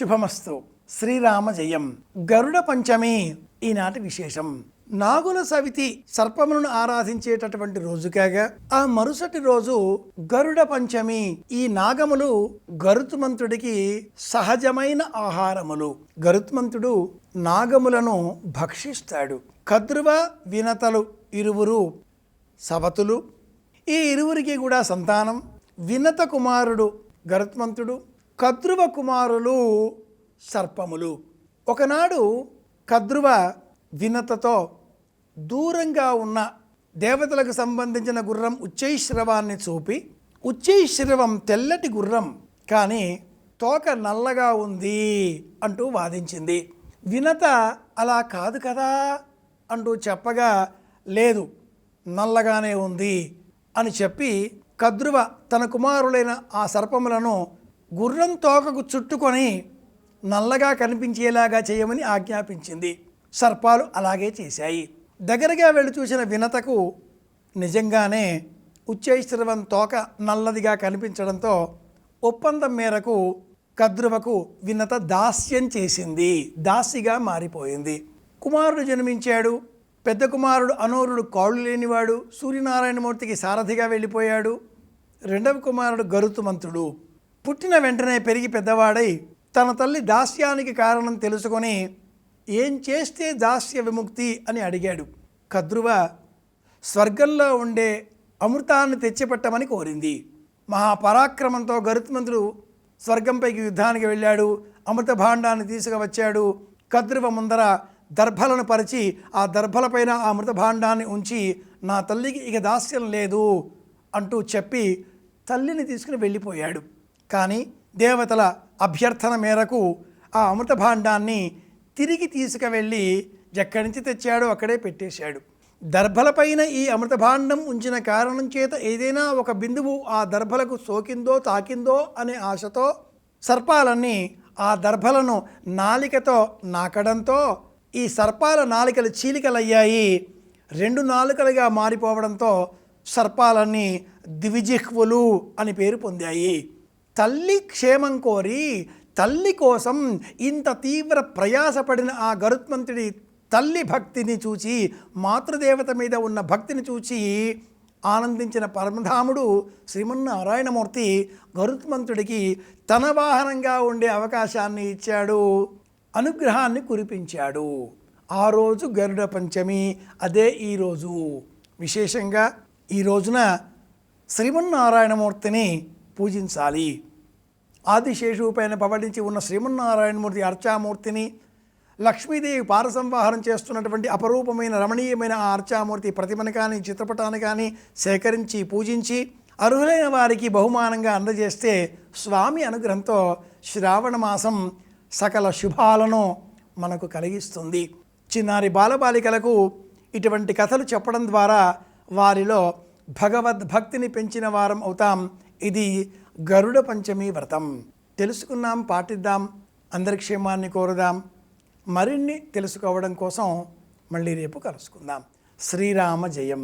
శుభమస్తు. శ్రీరామ జయం. గరుడ పంచమి ఈనాటి విశేషం. నాగుల సవితి సర్పములను ఆరాధించేటటువంటి రోజు కాగా ఆ మరుసటి రోజు గరుడ పంచమి ఈ నాగములు గరుత్మంతుడికి సహజమైన ఆహారములు. గరుత్మంతుడు నాగములను భక్షిస్తాడు. కద్రువ వినతలు ఇరువురు సవతులు. ఈ ఇరువురికి కూడా సంతానం. వినత కుమారుడు గరుత్మంతుడు. కద్రువ కుమారులు సర్పములు. ఒకనాడు కద్రువ వినతతో దూరంగా ఉన్న దేవతలకు సంబంధించిన గుర్రం ఉచ్చైశ్రవాన్ని చూపి ఉచ్చైశ్రవం తెల్లటి గుర్రం కానీ తోక నల్లగా ఉంది అంటూ వాదించింది. వినత అలా కాదు కదా అంటూ చెప్పగా లేదు నల్లగానే ఉంది అని చెప్పి కద్రువ తన కుమారులైన ఆ సర్పములను గుర్రం తోకకు చుట్టుకొని నల్లగా కనిపించేలాగా చేయమని ఆజ్ఞాపించింది. సర్పాలు అలాగే చేశాయి. దగ్గరగా వెళ్ళి చూసిన వినతకు నిజంగానే ఉచ్చైశ్రవం తోక నల్లదిగా కనిపించడంతో ఒప్పందం మేరకు కద్రువకు వినత దాస్యం చేసింది. దాసిగా మారిపోయింది. కుమారుడు జన్మించాడు. పెద్ద కుమారుడు అనూరుడు కాళ్ళు లేనివాడు. సూర్యనారాయణమూర్తికి సారథిగా వెళ్ళిపోయాడు. రెండవ కుమారుడు గరుతుమంతుడు. పుట్టిన వెంటనే పెరిగి పెద్దవాడై తన తల్లి దాస్యానికి కారణం తెలుసుకొని ఏం చేస్తే దాస్య విముక్తి అని అడిగాడు. కద్రువ స్వర్గంలో ఉండే అమృతాన్ని తెచ్చిపెట్టమని కోరింది. మహాపరాక్రమంతో గరుత్మంతుడు స్వర్గంపైకి యుద్ధానికి వెళ్ళాడు. అమృత భాండాన్ని తీసుకువచ్చాడు. కద్రువ ముందర దర్భలను పరిచి ఆ దర్భలపైన ఆ అమృత భాండాన్ని ఉంచి నా తల్లికి ఇక దాస్యం లేదు అంటూ చెప్పి తల్లిని తీసుకుని వెళ్ళిపోయాడు. కానీ దేవతల అభ్యర్థన మేరకు ఆ అమృత భాండాన్ని తిరిగి తీసుకువెళ్ళి ఎక్కడి నుంచి తెచ్చాడో అక్కడే పెట్టేశాడు. దర్భలపైన ఈ అమృత భాండం ఉంచిన కారణం చేత ఏదైనా ఒక బిందువు ఆ దర్భలకు సోకిందో తాకిందో అనే ఆశతో సర్పాలన్నీ ఆ దర్భలను నాలికతో నాకడంతో ఈ సర్పాల నాలికలు చీలికలయ్యాయి. రెండు నాలుకలుగా మారిపోవడంతో సర్పాలన్నీ ద్విజిహ్వులు అని పేరు పొందాయి. తల్లి క్షేమం కోరి తల్లి కోసం ఇంత తీవ్ర ప్రయాసపడిన ఆ గరుత్మంతుడి తల్లి భక్తిని చూచి మాతృదేవత మీద ఉన్న భక్తిని చూచి ఆనందించిన పరమధాముడు శ్రీమన్నారాయణమూర్తి గరుత్మంతుడికి తన వాహనంగా ఉండే అవకాశాన్ని ఇచ్చాడు అనుగ్రహాన్ని కురిపించాడు. ఆ రోజు గరుడ పంచమి అదే ఈరోజు విశేషంగా ఈ రోజున శ్రీమన్నారాయణమూర్తిని పూజించాలి. ఆదిశేషువు పైన పవడించి ఉన్న శ్రీమన్నారాయణమూర్తి అర్చామూర్తిని లక్ష్మీదేవి పారసంవాహనం చేస్తున్నటువంటి అపరూపమైన రమణీయమైన ఆ అర్చామూర్తి ప్రతిమను కానీ చిత్రపటాన్ని కానీ సేకరించి పూజించి అర్హులైన వారికి బహుమానంగా అందజేస్తే స్వామి అనుగ్రహంతో శ్రావణ మాసం సకల శుభాలను మనకు కలిగిస్తుంది. చిన్నారి బాలబాలికలకు ఇటువంటి కథలు చెప్పడం ద్వారా వారిలో భగవద్భక్తిని పెంచిన వారం అవుతాం. ఇది గరుడ పంచమి వ్రతం. తెలుసుకున్నాం పాటిద్దాం అందరి క్షేమాన్ని కోరుదాం. మరిన్ని తెలుసుకోవడం కోసం మళ్ళీ రేపు కలుసుకుందాం. శ్రీరామ జయం.